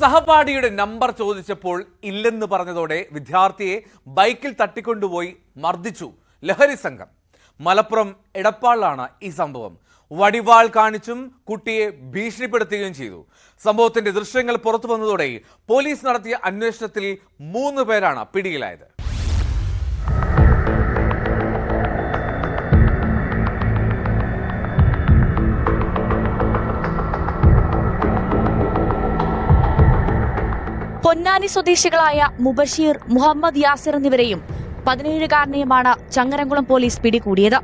സഹപാഠിയുടെ number ചോദിച്ചപ്പോൾ ഇല്ലെന്ന് പറഞ്ഞതോടെ വിദ്യാർത്ഥിയെ ബൈക്കിൽ തട്ടിക്കൊണ്ടുപോയി മർദ്ദിച്ചു ലഹരി സംഘം. മലപ്പുറം എടപ്പാളിലാണ് ഈ സംഭവം. വടിവാൾ കാണിച്ചും കുട്ടിയെ ഭീഷണിപ്പെടുത്തുകയും ചെയ്തു. സംഭവത്തിന്റെ ദൃശ്യങ്ങൾ പുറത്തു വന്നതോടെ പോലീസ് നടത്തിയ അന്വേഷണത്തിൽ മൂന്ന് പേരാണ് പിടിയിലായത്. പൊന്നാനി സ്വദേശികളായ മുബഷീർ മുഹമ്മദ് യാസിർ എന്നിവരെയും പതിനേഴുകാരനെയുമാണ് ചങ്ങരംകുളം പോലീസ് പിടികൂടിയത്.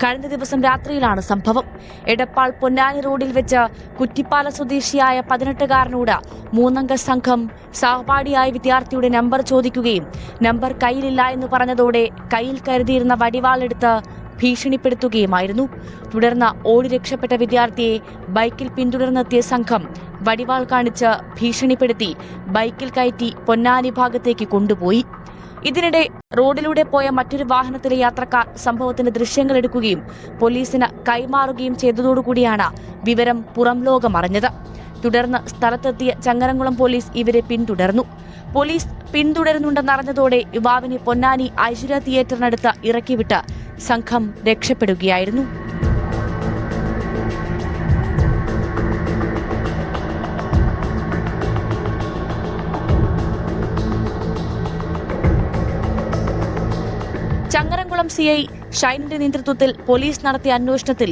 കഴിഞ്ഞ ദിവസം രാത്രിയിലാണ് സംഭവം. എടപ്പാൾ പൊന്നാനി റോഡിൽ വെച്ച് കുറ്റിപ്പാല സ്വദേശിയായ പതിനെട്ടുകാരനോട് മൂന്നംഗ സംഘം സഹപാഠിയായ വിദ്യാർത്ഥിയുടെ നമ്പർ ചോദിക്കുകയും നമ്പർ കയ്യിലില്ല എന്ന് പറഞ്ഞതോടെ കയ്യിൽ കരുതിയിരുന്ന വടിവാളെടുത്ത് ഭീഷണിപ്പെടുത്തുകയുമായിരുന്നു. തുടർന്ന് ഓടി രക്ഷപ്പെട്ട വിദ്യാർത്ഥിയെ ബൈക്കിൽ പിന്തുടർന്നെത്തിയ സംഘം വടിവാൾ കാണിച്ച് ഭീഷണിപ്പെടുത്തി ബൈക്കിൽ കയറ്റി പൊന്നാനി ഭാഗത്തേക്ക് കൊണ്ടുപോയി. ഇതിനിടെ റോഡിലൂടെ പോയ മറ്റൊരു വാഹനത്തിലെ യാത്രക്കാർ സംഭവത്തിന്റെ ദൃശ്യങ്ങൾ എടുക്കുകയും പോലീസിന് കൈമാറുകയും ചെയ്തതോടുകൂടിയാണ് വിവരം പുറം ലോകം അറിഞ്ഞത്. തുടർന്ന് സ്ഥലത്തെത്തിയ ചങ്ങരംകുളം പോലീസ് ഇവരെ പിന്തുടർന്നു. പോലീസ് പിന്തുടരുന്നുണ്ടെന്നറിഞ്ഞതോടെ യുവാവിനെ പൊന്നാനി ഐശ്വര്യ തിയേറ്ററിനടുത്ത് ഇറക്കിവിട്ട് സംഘം രക്ഷപ്പെടുകയായിരുന്നു. ചങ്ങരംകുളം സി ഐ ഷൈനിന്റെ നേതൃത്വത്തിൽ പോലീസ് നടത്തിയ അന്വേഷണത്തിൽ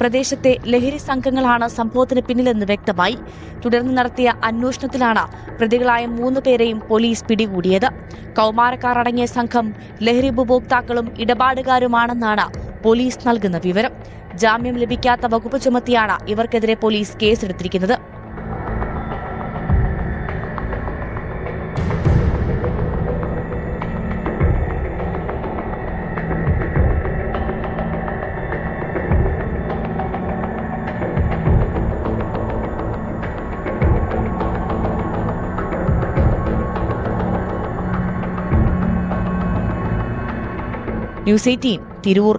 പ്രദേശത്തെ ലഹരി സംഘങ്ങളാണ് സംഭവത്തിന് പിന്നിലെന്ന് വ്യക്തമായി. തുടർന്ന് നടത്തിയ അന്വേഷണത്തിലാണ് പ്രതികളായ മൂന്ന് പേരെയും പോലീസ് പിടികൂടിയത്. കൗമാരക്കാർ അടങ്ങിയ സംഘം ലഹരി ഉപഭോക്താക്കളും ഇടപാടുകാരുമാണെന്നാണ് പോലീസ് നൽകുന്ന വിവരം. ജാമ്യം ലഭിക്കാത്ത വകുപ്പ് ചുമത്തിയാണ് ഇവർക്കെതിരെ പോലീസ് കേസെടുത്തിരിക്കുന്നത്. News eighteen Tirur.